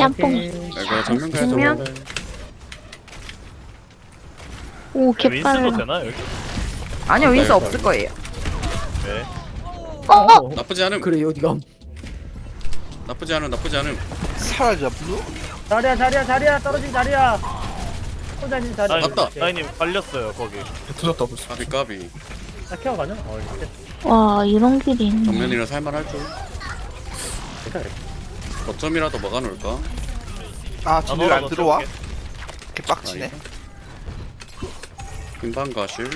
짬뽕. 이거 정면 가야 정면? 정면. 오, 윈스도 개빨라. 되나 여기? 아니요 윈스 없을 거예요. 네. 어, 어! 나쁘지 않음. 그래 어디가 나쁘지 않음. 나쁘지 않음. 사라져 블루? 자리야 자리야 자리야 떨어진 자리야 혼자 있는 자리 라인, 맞다. 라인님 깔렸어요 거기. 터졌다 벌써 까비 까비. 나 케어 가능? 어 이제 와, 이런 길이 있네. 정면이라 살만할 줄. 거점이라도 먹어 놓을까? 아 진짜 안 나눠 들어와? 넣어줄게. 개빡치네 금방 가실.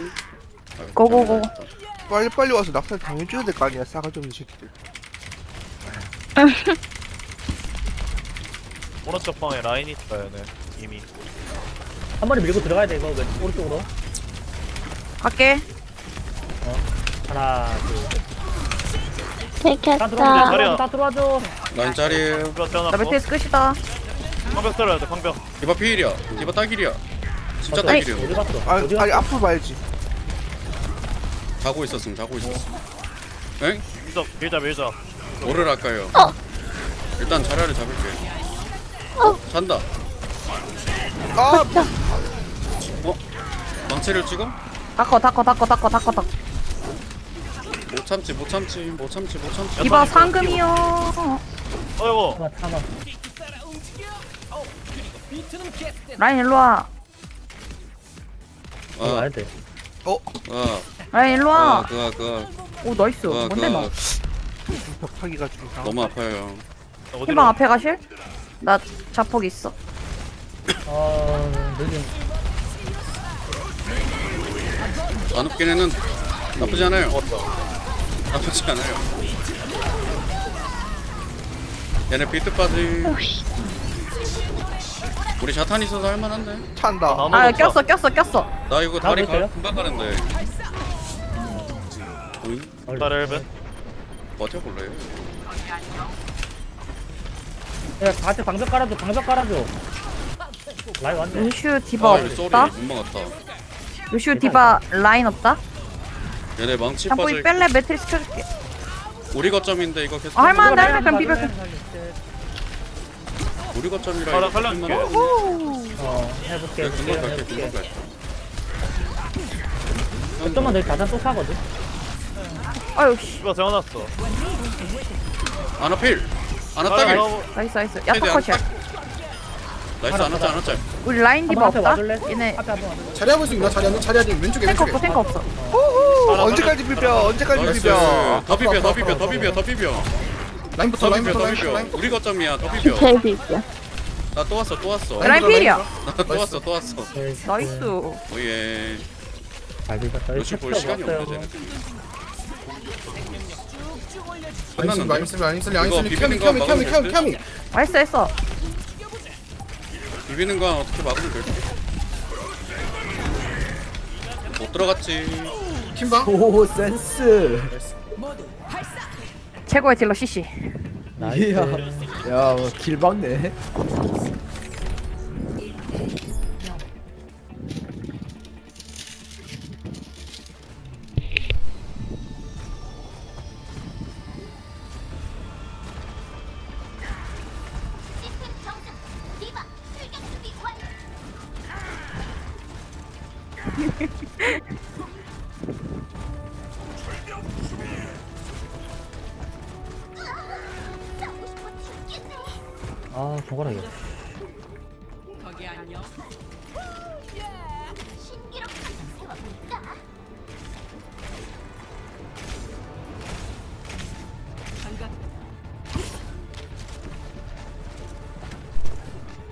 아, 고고고. 빨리 빨리 와서 낙살 당해줘야 될 거 아니야 싸가지 없는 새끼들 오른쪽 방에 라인 있어요, 네. 이미. 한 번에 밀고 들어가야 돼 이거 왼 오른쪽으로 갈게. 하나 둘 다 들켰다. 들어와줘 자리야. 다 들어와줘 라인 짜리에요. 이거 나. 메테스 끝이다. 방벽 썰어야 돼, 방벽. 디바 피일이야. 디바 딱일이야. 진짜 어디 딱일이야. 갔어 아, 어디 아니 앞으로 봐야지 자고 있었음. 자고 있었음. 엥? 밀자, 밀자, 밀자. 뭐를 할까요? 일단 자리를 잡을게. 잔다. 아 망치를 찍어? 닦어 닦어 닦어 닦어 닦어 닦어. 못 참지 못 참지 못 참지 못 참지. 이봐 상금이요. 어이구. 참아 라인 일로 와. 어, 아, 와야 돼 아, 라인 일로 아, 와. 그아, 그아, 오 나이스. 그아, 뭔데 너? 벽파기가 좀 이상 너무 아파요. 어디로? 희망 앞에 가실? 나 자폭 있어. 어 늦은 안 웃긴 애는 나쁘지 않아요. 나쁘지 않아요. 얘네 비트까지. 우리 자탄 있어서 할만한데. 찬다 아 먹자. 꼈어 꼈어 꼈어. 나 이거 다리 가, 있어요? 금방 가는데. 오잉? 다리 1분. 버텨볼래요? 야 같이 방벽 깔아줘 방벽 깔아줘 라인 왔네 루슈 디바 아, 이거 쏘리 없다. 루슈 디바 라인 없다. 얘네 망치 빠져. 이 뺄래 매트리스 켜줄게. 우리 거점인데 이거 계속. 아, 할만한데 이거 할만 그럼 라인 비벼. 우리 거점이라. 가라, 이거 갈라줄게. 어 해볼게 내가 금방 갈게. 해볼게 금방 갈게. 좀만 더 자산 또 사거든 아유 씨. 이거 세워놨어. 아나 필. 아나 아, 딱일. 나이스 나이스. 최대 야타 안 컷이야. 딱. 나이스 안 왔자 안 왔자. 우리 라인 디바 한번 앞에 없다. 와줄래? 얘네 앞에 한번 와줄래? 자리 한번 있나 자리 한번 자리 한번 왼쪽에 탱커 왼쪽에 없어 탱커 없어. 오 언제까지 비벼 언제까지 나이스. 비벼 더 비벼 더 비벼 더 비벼 더 비벼. 라인부터 더 비벼 라인부터 더 라인부터 비벼. 라인부터 우리 거점이야 더 비벼. 있어. 나또 왔어 또 왔어. 라인 필이야. 나 또 왔어 또 왔어. 나이스. 오예. 잘 비볐다 루시 볼 시간이 없네 쟤네. 라인 끝났는데? 라인 쓸 라인 쓸 라인 이거 쓸 비비는 키아미 거 키아미 막으면 키아미 키아미 될 키아미 나이스 했어. 비비는 건 어떻게 막으면 될지. 못 들어갔지. 팀방 오 센스 최고의 딜러 CC. 나이스 야길 박네 아 저거라 이거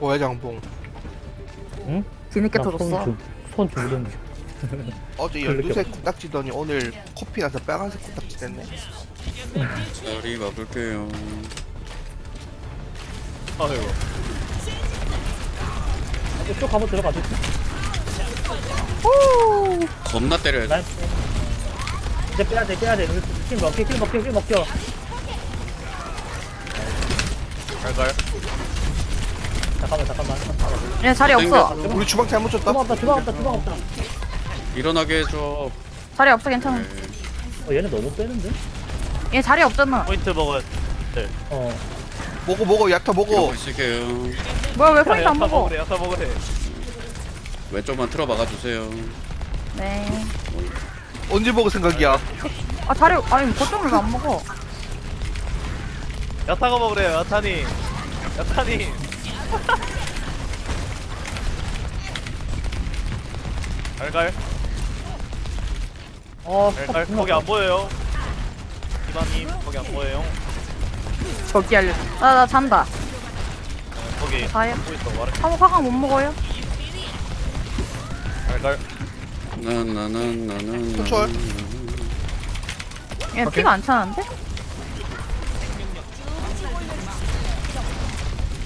뭐야 장봉? 뒤늦게 나 터졌어. 손 주부던데. 어제 그렇게 12색 코딱지더니 오늘 커피 나서 빨간색 코딱지 됐네. 자리 막을게요. 아이고. 쭉 한번 들어가줘 겁나 때려야 돼. 이제 빼야 돼 빼야 돼 킬 먹겨 킬 먹겨 킬 먹겨 갈갈. 잠깐만 잠깐만 얘네 자리 없어. 우리 주방 잘못 줬다 주방 없다 주방 없다 주방 없다 일어나게 해줘. 자리 없어 괜찮아. 네. 어 얘네 너무 빼는데? 얘 자리 없잖아. 포인트 먹어야 돼. 어 먹어 먹어 야타 이러고 먹어 있을게요. 뭐야 왜 포인트 안 야타 먹어? 먹으래 야타 먹으래. 왼쪽만 틀어 막아주세요. 네. 언제 먹을 생각이야? 아 자리 아니 거점을 왜 안 먹어? 야타가 먹으래 야타님. 야타님. 갈갈. 어 갈갈 거기 안 보여요. 이바님 거기 안 보여요 저기 알려. 나 나 잔다. 거기 다요. 보고 있어 말해 한번 화강 못 먹어요? 갈갈 나나나나나 컨트롤. 얘 피가 안 차는데?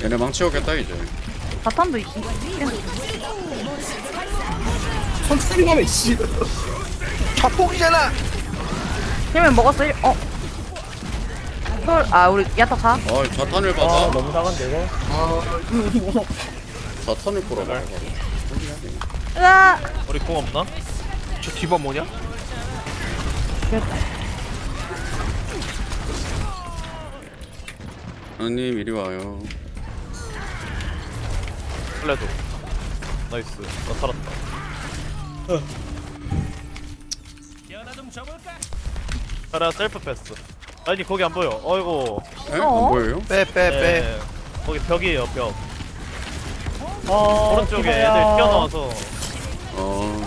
얘네 망치오겠다 이제 바탄도 있. 천천히 가네 씨 자폭이잖아 힘을 먹었어. 일- 어. 헐, 아 우리 야타 가. 어 자탄을 아 받아? 너무 작은데 이거? 자탄을 끌어봐. 으아. 우리 공 없나? 저 디바 뭐냐? 하나님 이리 와요. 플레도. 나이스. 나 살았다. 가라 셀프 패스 아니 거기 안 보여 어이구 에? 어? 안 보여요? 빼 빼빼 네, 거기 벽이에요 벽 어 오른쪽에. 애들 뛰어나와서 어왜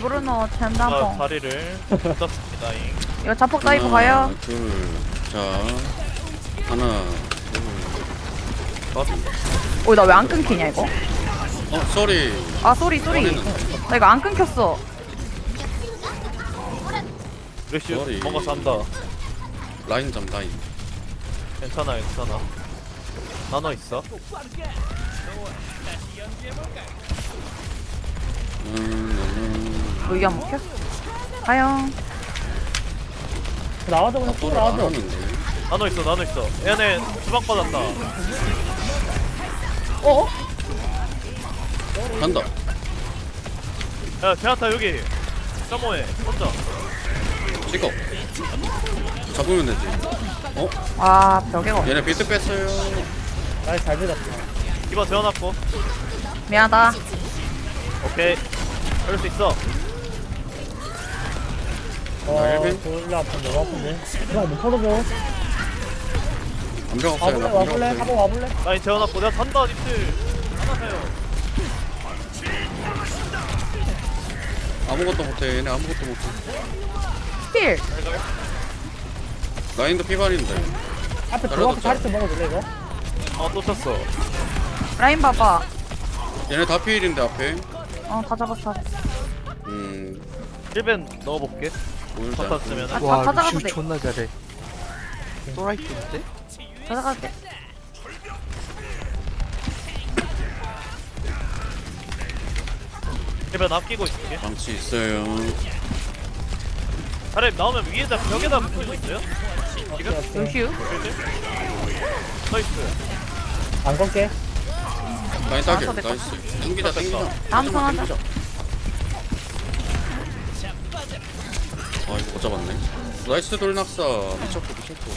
그러노? 아, 젠다봉. 다리를 잡습니다 이거 자폭 다이브 가요. 둘자 하나 둘 오, 나왜 안 끊기냐 이거? 어 쏘리 아 쏘리 쏘리. 나 이거 안 끊겼어. 레시 머리. 뭔가 산다. 라인 잠 라인. 괜찮아 괜찮아. 나눠 있어? 음, 뭐 이게 안 먹혀? 가요. 나와줘 그냥 쭉 나와줘 하는데. 나눠 있어 나눠 있어. 얘네 주방 받았다. 어? 간다. 야 제아타 여기. 점호해 혼자 찍어. 잡으면 되지. 어? 아 벽에 거. 얘네 비트 뺐어요. 나잘 들었다. 이번 재워놨고. 미안하다. 오케이. 그럴 수 있어. 어 헬멧? 졸라 아픈데 너무 아픈데? 그냥 못 없어요 와볼래? 나 와볼래? 한번 와볼래? 라인 재워놨고 내가 단다 님들 하나세요. 아무것도 못해. 얘네 아무것도 못해 힐. 라인도 피반인데 앞에 잘라줬죠. 들어가서 자리트 먹어줄래 이거? 아또 쳤어 라인 봐봐. 얘네 다 피일인데 앞에 어 다 잡았어. 다. 음 1벤 넣어볼게 않고. 쓰면 아, 와다 루시우 돼. 존나 잘해 또라이트인데? 가져갈게. 일벤 아끼고 있을게 방치 있어요 차라리 나오면 위에다 벽에다 붙을 수 있어요? 지금? 루시우. 나이스. 안 걸게. 아, 됐다. 나이스. 땡기자 땡기자 다음 턴 하자. 아 이거 못 잡았네. 나이스 돌낙사. 미쳤고 미쳤고.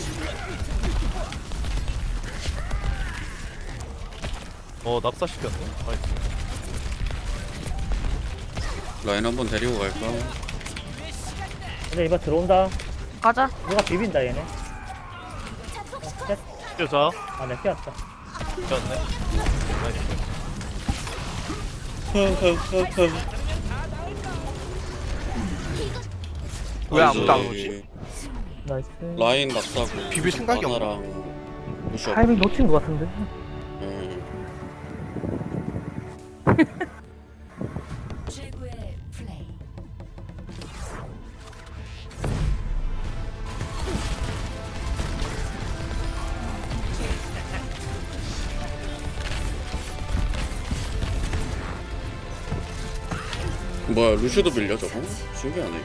어 낙사시켰네. 나이스. 라인 한번 데리고 갈까? 근데 이번 들어온다. 가자. 누가 비빈다 얘네. 여자 아내 피었다. 나이스 왜 아무도 안 오지? 나이스. 라인 낙사고 비빌 생각이 없나? 타이밍 놓친 것 같은데 뭐야 루슈도 밀려 저거? 신기하네